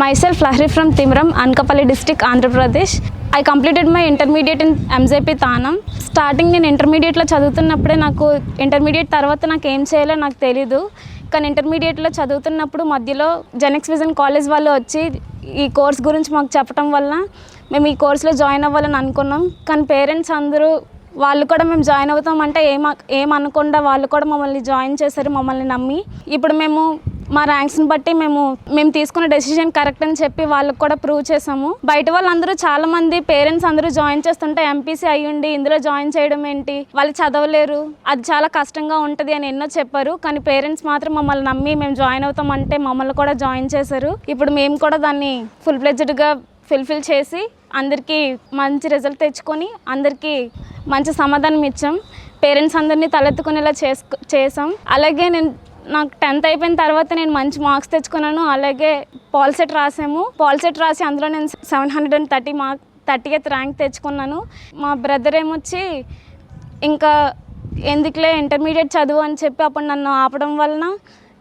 Myself Lahri from Timram, Anakapalli district, Andhra Pradesh. Completed my intermediate intermediate in తానం starting నేను ఇంటర్మీడియట్లో చదువుతున్నప్పుడే నాకు intermediate తర్వాత నాకు ఏం చేయాలో నాకు తెలీదు. కానీ ఇంటర్మీడియట్లో చదువుతున్నప్పుడు మధ్యలో జెనెక్స్ విజన్ కాలేజ్ వాళ్ళు వచ్చి ఈ కోర్స్ గురించి మాకు చెప్పడం వల్ల మేము ఈ కోర్స్లో జాయిన్ అవ్వాలని అనుకున్నాం. కానీ పేరెంట్స్ అందరూ వాళ్ళు కూడా మేము జాయిన్ అవుతాం అంటే ఏమ ఏమనకుండా వాళ్ళు కూడా మమ్మల్ని జాయిన్ చేశారు మమ్మల్ని నమ్మి. ఇప్పుడు మేము మా ర్యాంక్స్ని బట్టి మేము మేము తీసుకున్న డెసిషన్ కరెక్ట్ అని చెప్పి వాళ్ళకి కూడా ప్రూవ్ చేసాము బయట వాళ్ళందరూ చాలా మంది పేరెంట్స్ అందరూ జాయిన్ చేస్తుంటే ఎంపీసీ అయ్యుండి ఇందులో జాయిన్ చేయడం ఏంటి? వాళ్ళు చదవలేరు. అది చాలా కష్టంగా ఉంటుంది అని ఎన్నో చెప్పారు. కానీ పేరెంట్స్ మాత్రం మమ్మల్ని నమ్మి మేము జాయిన్ అవుతామంటే మమ్మల్ని కూడా జాయిన్ చేశారు. ఇప్పుడు మేము కూడా దాన్ని ఫుల్ ఫ్లెడ్జ్డ్గా ఫుల్ఫిల్ చేసి అందరికీ మంచి రిజల్ట్ తెచ్చుకొని అందరికీ మంచి సమాధానం ఇచ్చాం. పేరెంట్స్ అందరినీ తలెత్తుకునేలా చేసుకు చేసాం అలాగే నేను నాకు టెన్త్ అయిపోయిన తర్వాత నేను మంచి మార్క్స్ తెచ్చుకున్నాను. అలాగే పాల్సెట్ రాసాము. పాల్సెట్ రాసి అందులో నేను seven hundred and thirty mark thirty eighth rank తెచ్చుకున్నాను. మా బ్రదర్ ఏమొచ్చి ఇంకా ఎందుకులే ఇంటర్మీడియట్ చదువు? అని చెప్పి అప్పుడు నన్ను ఆపడం వలన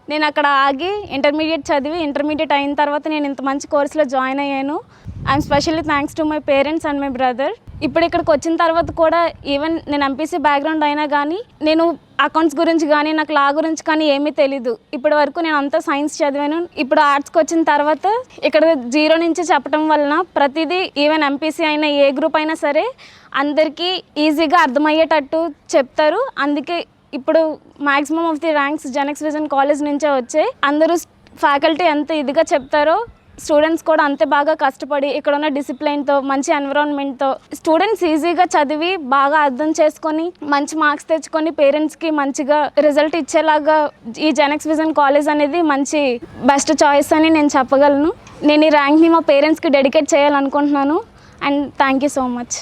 నేను అక్కడ ఆగి ఇంటర్మీడియట్ చదివి ఇంటర్మీడియట్ అయిన తర్వాత నేను ఇంత మంచి కోర్సులో జాయిన్ అయ్యాను. I'm specially thanks to my parents and my brother ఇప్పుడు ఇక్కడికి వచ్చిన తర్వాత కూడా ఈవెన్ నేను ఎంపీసీ బ్యాక్గ్రౌండ్ అయినా కానీ నేను అకౌంట్స్ గురించి కానీ నాకు లా గురించి కానీ ఏమీ తెలీదు. ఇప్పటి వరకు నేను అంతా సైన్స్ చదివాను. ఇప్పుడు ఆర్ట్స్కి వచ్చిన తర్వాత ఇక్కడ జీరో నుంచి చెప్పడం వలన ప్రతిదీ ఈవెన్ ఎంపీసీ అయినా ఏ గ్రూప్ అయినా సరే అందరికీ ఈజీగా అర్థమయ్యేటట్టు చెప్తారు. అందుకే ఇప్పుడు maximum of the ranks Genex vision college నుంచే వచ్చాయి అందరూ ఫ్యాకల్టీ ఎంత ఇదిగా చెప్తారో స్టూడెంట్స్ కూడా అంతే బాగా కష్టపడి ఇక్కడ ఉన్న డిసిప్లైన్తో మంచి ఎన్విరాన్మెంట్తో స్టూడెంట్స్ ఈజీగా చదివి బాగా అర్థం చేసుకొని మంచి మార్క్స్ తెచ్చుకొని పేరెంట్స్కి మంచిగా రిజల్ట్ ఇచ్చేలాగా ఈ జెనెక్స్ విజన్ కాలేజ్ అనేది మంచి బెస్ట్ చాయిస్ అని నేను చెప్పగలను. నేను ఈ ర్యాంక్ని మా పేరెంట్స్కి డెడికేట్ చేయాలనుకుంటున్నాను. And thank you so much.